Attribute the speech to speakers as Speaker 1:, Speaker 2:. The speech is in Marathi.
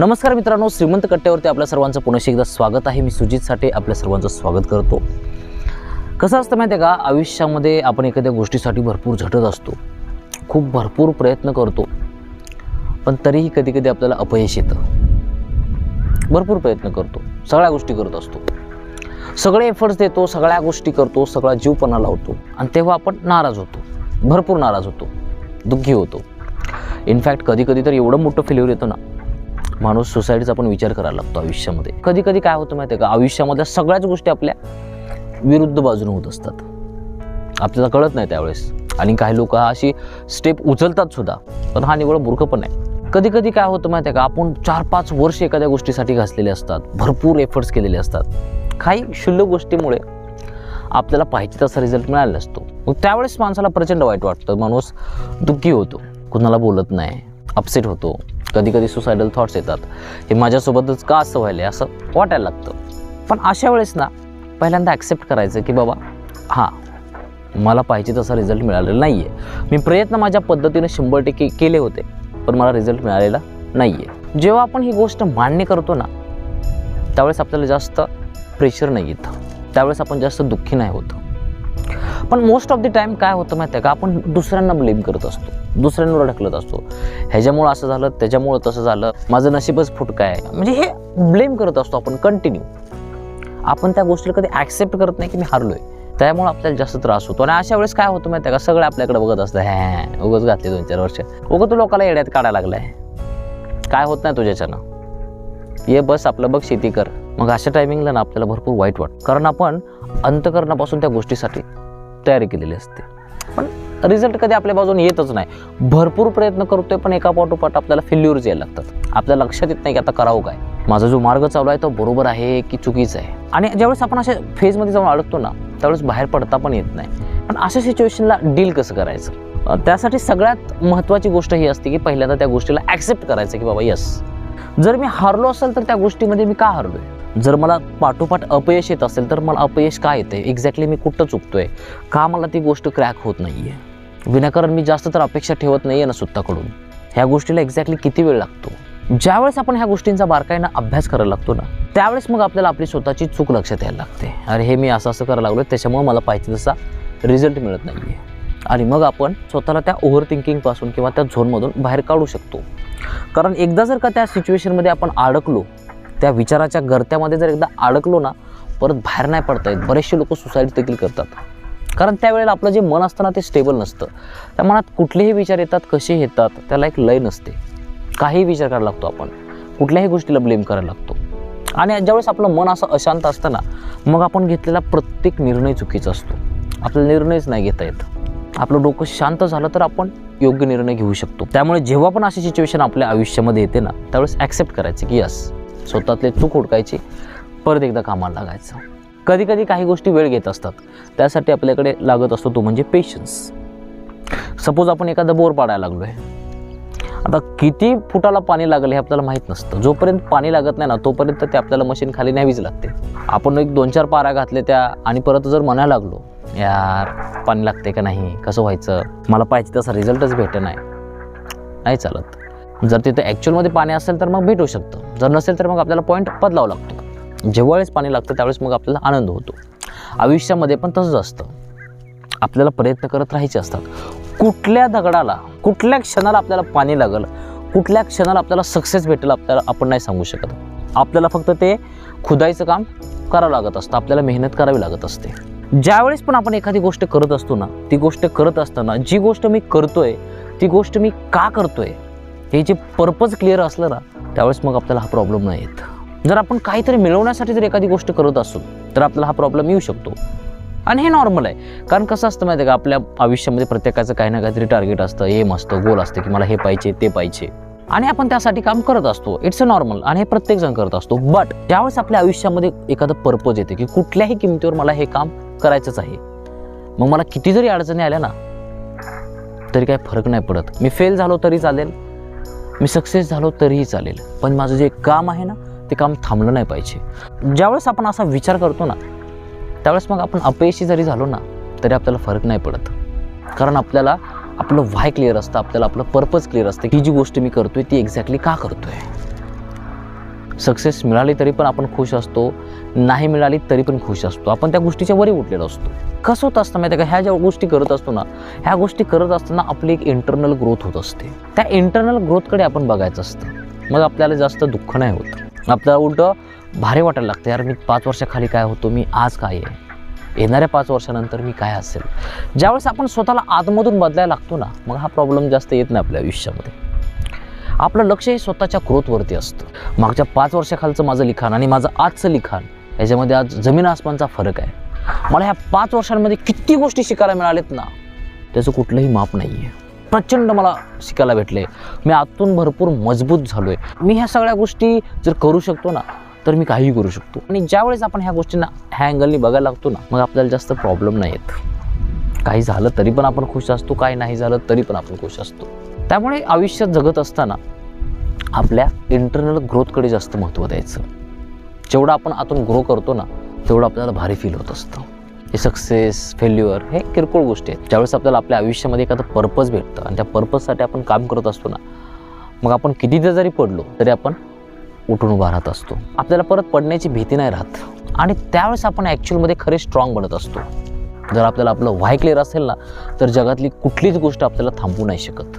Speaker 1: नमस्कार मित्रांनो श्रीमंत कट्ट्यावरती आपल्या सर्वांचं पुन्हा एकदा स्वागत आहे. मी सुजित साठे आपल्या सर्वांचं स्वागत करतो. कसं असतं माहिती आहे का? आयुष्यामध्ये आपण एखाद्या गोष्टीसाठी भरपूर झटत असतो. खूप भरपूर प्रयत्न करतो. पण तरीही कधी कधी आपल्याला अपयश येतं. भरपूर प्रयत्न करतो. सगळ्या गोष्टी करत असतो. सगळे एफर्ट्स देतो सगळ्या गोष्टी करतो सगळा जीवपणा लावतो. आणि तेव्हा आपण नाराज होतो. भरपूर नाराज होतो. दुःखी होतो. इनफॅक्ट कधी कधी तर एवढं मोठं फेल्युअर येतं ना माणूस सुसाईडचा पण विचार करायला लागतो आयुष्यामध्ये. कधी कधी काय होतं माहिती आहे का? आयुष्यामधल्या सगळ्याच गोष्टी आपल्या विरुद्ध बाजूने होत असतात. आपल्याला कळत नाही त्यावेळेस. आणि काही लोक अशी स्टेप उचलतात सुद्धा. पण हा निवड मूर्ख पण आहे कधी कधी काय होतं माहिती आहे का? आपण चार पाच वर्ष एखाद्या गोष्टीसाठी घासलेले असतात. भरपूर एफर्ट्स केलेले असतात. काही क्षुल्लक गोष्टीमुळे आपल्याला पाहिजे तसा रिझल्ट मिळाला असतो. मग त्यावेळेस माणसाला प्रचंड वाईट वाटतं. माणूस दुःखी होतो. कुणाला बोलत नाही. अपसेट होतो. कधी कधी सुसायडल थॉट्स येतात. हे माझ्यासोबतच का असं व्हायलं असं वाटायला लागतं. पण अशा वेळेस ना पहिल्यांदा ॲक्सेप्ट करायचं की बाबा हां मला पाहिजे तसा रिझल्ट मिळालेला नाही आहे मी प्रयत्न माझ्या पद्धतीने शंभर टक्के केले होते पण मला रिझल्ट मिळालेला नाही आहे जेव्हा आपण ही गोष्ट मान्य करतो ना त्यावेळेस आपल्याला जास्त प्रेशर नाही येतं. त्यावेळेस आपण जास्त दुःखी नाही होतं. पण मोस्ट ऑफ द टाईम काय होतं माहिती आहे का आपण दुसऱ्यांना ब्लेम करत असतो. दुसऱ्यांवर ढकलत असतो. ह्याच्यामुळं असं झालं त्याच्यामुळं तसं झालं. माझं नशीबच फुटकं आहे. म्हणजे हे ब्लेम करत असतो आपण कंटिन्यू आपण त्या गोष्टीला कधी ॲक्सेप्ट करत नाही की मी हारलो आहे त्यामुळे आपल्याला जास्त त्रास होतो. आणि अशा वेळेस काय होतं माहिती आहे का? सगळं आपल्याकडे बघत असतं हॅ उगच घातले दोन चार वर्ष. उगं तू लोकांना येड्यात काढायला लागलाय. काय होत नाही तुझ्याच्यानं. ये बस आपलं बघ शेती कर. मग अशा टायमिंगला ना आपल्याला भरपूर वाईट वाटतं. कारण आपण अंतकरणापासून त्या गोष्टीसाठी तयारी केलेली असते. पण रिझल्ट कधी आपल्या बाजूने येतच नाही. भरपूर प्रयत्न करतोय पण एका पाठोपाठ आपल्याला फेल्युअर्स यायला लागतात. आपल्या लक्षात येत नाही की आता करावं काय. माझा जो मार्ग चालू आहे तो बरोबर आहे की चुकीचा आहे? आणि ज्यावेळेस आपण अशा फेजमध्ये जाऊन अडकतो ना त्यावेळेस बाहेर पडता पण येत नाही. पण अशा सिच्युएशनला डील कसं करायचं? त्यासाठी सगळ्यात महत्त्वाची गोष्ट ही असते की पहिल्यांदा त्या गोष्टीला ॲक्सेप्ट करायचं की बाबा यस जर मी हारलो असेल तर त्या गोष्टीमध्ये मी का हरलोय? जर मला पाठोपाठ अपयश येत असेल तर मला अपयश का येते एक्झॅक्टली मी कुठं चुकतो आहे का मला ती गोष्ट क्रॅक होत नाही आहे विनाकारण मी जास्त तर अपेक्षा ठेवत नाही आहे ना स्वतःकडून ह्या गोष्टीला एक्झॅक्टली किती वेळ लागतो? ज्यावेळेस आपण ह्या गोष्टींचा बारकाईनं अभ्यास करायला लागतो ना त्यावेळेस मग आपल्याला आपली स्वतःची चूक लक्षात यायला लागते. अरे हे मी असं असं करायला लागलो त्याच्यामुळे मला पाहिजे तसा रिझल्ट मिळत नाही आहे आणि मग आपण स्वतःला त्या ओव्हर थिंकिंगपासून किंवा त्या झोनमधून बाहेर काढू शकतो. कारण एकदा जर का त्या सिच्युएशनमध्ये आपण अडकलो त्या विचाराच्या गर्त्यामध्ये जर एकदा अडकलो ना परत बाहेर नाही पडता येत. बरेचसे लोक सुसाईड देखील करतात. कारण त्यावेळेला आपलं जे मन असतं ना ते स्टेबल नसतं. त्या मनात कुठलेही विचार येतात कसे येतात त्याला एक लय नसते. काही विचार करायला लागतो आपण. कुठल्याही गोष्टीला ब्लेम करायला लागतो. आणि ज्यावेळेस आपलं मन असं अशांत असतं ना मग आपण घेतलेला प्रत्येक निर्णय चुकीचा असतो. आपला निर्णयच नाही घेता येत. आपलं डोकं शांत झालं तर आपण योग्य निर्णय घेऊ शकतो. त्यामुळे जेव्हा पण अशी सिच्युएशन आपल्या आयुष्यामध्ये येते ना त्यावेळेस ॲक्सेप्ट करायचं की यस स्वतःतले चूक ओळखायची परत एकदा कामाला लागायचं. कधी कधी काही गोष्टी वेळ घेत असतात. त्यासाठी आपल्याकडे लागत असतो तो म्हणजे पेशन्स सपोज आपण एखादा बोर पाडायला लागलो आहे आता किती फुटाला पाणी लागलं हे आपल्याला माहीत नसतं. जोपर्यंत पाणी लागत नाही ना तोपर्यंत ते आपल्याला मशीन खाली न्यावीच लागते. आपण एक दोन चार पारा घातले त्या आणि परत जर म्हणायला लागलो यार पाणी लागते का नाही? कसं व्हायचं? मला पाहिजे तसा रिझल्टच भेट नाही. नाही चालत. जर तिथं ॲक्च्युअलमध्ये पाणी असेल तर मग भेटू शकतं. जर नसेल तर मग आपल्याला पॉईंट बदलावा लागतो. जेव्हा वेळेस पाणी लागतं त्यावेळेस मग आपल्याला आनंद होतो. आयुष्यामध्ये पण तसंच असतं. आपल्याला प्रयत्न करत राहायचे असतात. कुठल्या दगडाला कुठल्या क्षणाला आपल्याला पाणी लागल कुठल्या क्षणाला आपल्याला सक्सेस भेटेल आपल्याला आपण नाही सांगू शकत. आपल्याला फक्त ते खुदायचं काम करावं लागत असतं. आपल्याला मेहनत करावी लागत असते. ज्यावेळेस पण आपण एखादी गोष्ट करत असतो ना ती गोष्ट करत असताना जी गोष्ट मी करतोय ती गोष्ट मी का करतोय हे जे पर्पज क्लिअर असलं ना त्यावेळेस मग आपल्याला हा प्रॉब्लेम नाही येत. जर आपण काहीतरी मिळवण्यासाठी जर एखादी गोष्ट करत असू तर आपल्याला हा प्रॉब्लेम येऊ शकतो. आणि हे नॉर्मल आहे. कारण कसं असतं माहिती आहे का आपल्या आयुष्यामध्ये प्रत्येकाचं काही ना काहीतरी टार्गेट असतं. एम असतं गोल असतं की मला हे पाहिजे ते पाहिजे. आणि आपण त्यासाठी काम करत असतो. इट्स अ नॉर्मल आणि हे प्रत्येकजण करत असतो. बट त्यावेळेस आपल्या आयुष्यामध्ये एखादं पर्पज येते की कुठल्याही किमतीवर मला हे काम करायचंच आहे. मग मला किती जरी अडचणी आल्या ना तरी काही फरक नाही पडत. मी फेल झालो तरी चालेल. मी सक्सेस झालो तरीही चालेल. पण माझं जे काम आहे ना ते काम थांबलं नाही पाहिजे. ज्यावेळेस आपण असा विचार करतो ना त्यावेळेस मग आपण अपयशी जरी झालो ना तरी आपल्याला फरक नाही पडत. कारण आपल्याला आपलं व्हाय क्लिअर असतं आपल्याला आपलं पर्पज क्लिअर असतं. की जी गोष्ट मी करतोय ती एक्झॅक्टली का करतोय? सक्सेस मिळाली तरी पण आपण खुश असतो. नाही मिळाली तरी पण खुश असतो. आपण त्या गोष्टीच्या वरी उठलेलो असतो. कसं होत असतं माहिती आहे का? ह्या ज्या गोष्टी करत असतो ना ह्या गोष्टी करत असताना आपली एक इंटरनल ग्रोथ होत असते. त्या इंटरनल ग्रोथकडे आपण बघायचं असतं. मग आपल्याला जास्त दुःख नाही होत. आपल्याला उलटं भारी वाटायला लागतं यार मी पाच वर्षाखाली काय होतो? मी आज काय आहे? येणाऱ्या पाच वर्षानंतर मी काय असेल? ज्यावेळेस आपण स्वतःला आतमधून बदलायला लागतो ना मग हा प्रॉब्लेम जास्त येत नाही आपल्या आयुष्यामध्ये. आपलं लक्ष हे स्वतःच्या क्रोथवरती असतं. मागच्या पाच वर्षाखालचं माझं लिखाण आणि माझं आजचं लिखाण याच्यामध्ये आज जमीन आसमानचा फरक आहे. मला ह्या पाच वर्षांमध्ये किती गोष्टी शिकायला मिळाल्यात ना त्याचं कुठलंही माप नाही आहे प्रचंड मला शिकायला भेटले मी आतून भरपूर मजबूत झालो आहे मी ह्या सगळ्या गोष्टी जर करू शकतो ना तर मी काहीही करू शकतो. आणि ज्यावेळेस आपण ह्या गोष्टींना ह्या अँगलनी बघायला लागतो ना मग आपल्याला जास्त प्रॉब्लेम नाही येत. काही झालं तरी पण आपण खुश असतो काही नाही झालं तरी पण आपण खुश असतो. त्यामुळे आयुष्यात जगत असताना आपल्या इंटरनल ग्रोथकडे जास्त महत्त्व द्यायचं. जेवढं आपण आतून ग्रो करतो ना तेवढं आपल्याला भारी फील होत असतं. हे सक्सेस फेल्युअर हे किरकोळ गोष्टी आहेत. ज्यावेळेस आपल्याला आपल्या आयुष्यामध्ये एखादं पर्पज भेटतं आणि त्या पर्पजसाठी आपण काम करत असतो ना मग आपण कितीदा जरी पडलो तरी आपण उठून उभा राहत असतो. आपल्याला परत पडण्याची भीती नाही राहत. आणि त्यावेळेस आपण ॲक्च्युअलमध्ये खरे स्ट्रॉंग बनत असतो. जर आपल्याला आपलं व्हाय क्लिअर असेल ना तर जगातली कुठलीच गोष्ट आपल्याला थांबवू नाही शकत.